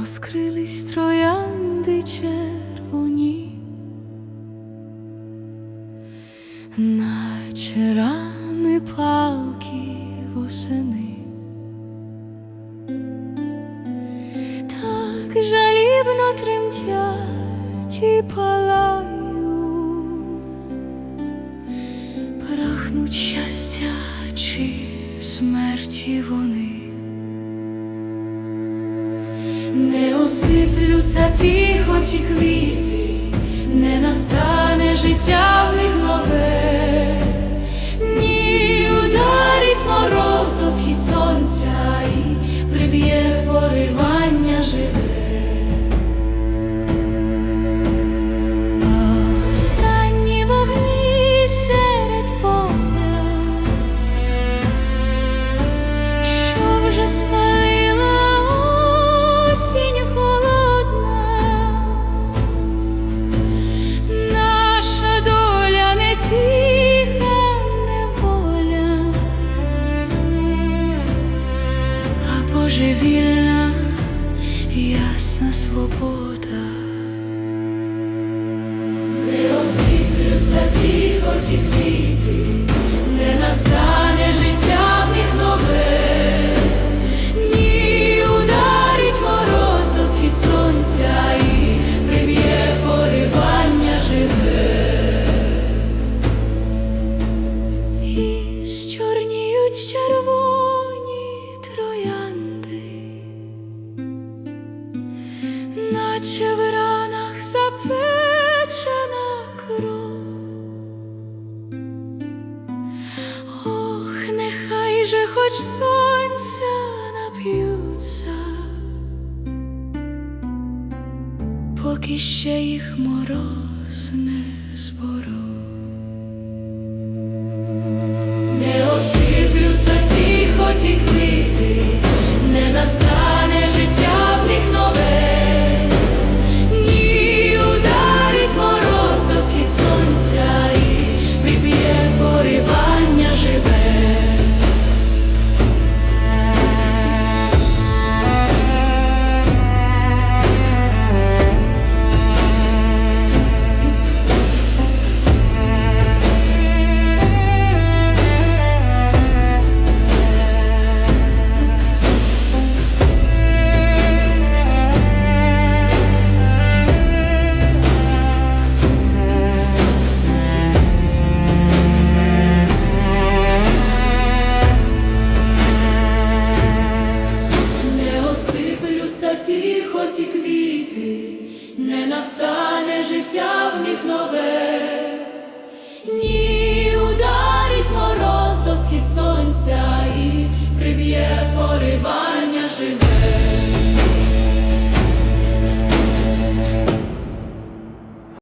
розкрились троянди червоні, наче рани палки восени. Так жалібно тремтять і палають, прахнуть щастя чи смерті вони. Не осиплються ті, хоч і квіти, не настане життя в них нове, ясна свобода. Наче в ранах запечена кров. Ох, нехай же хоч сонця нап'ються, поки ще їх мороз хоч і квіти, не настане життя в них нове, ні ударить мороз до схід сонця і приб'є порива.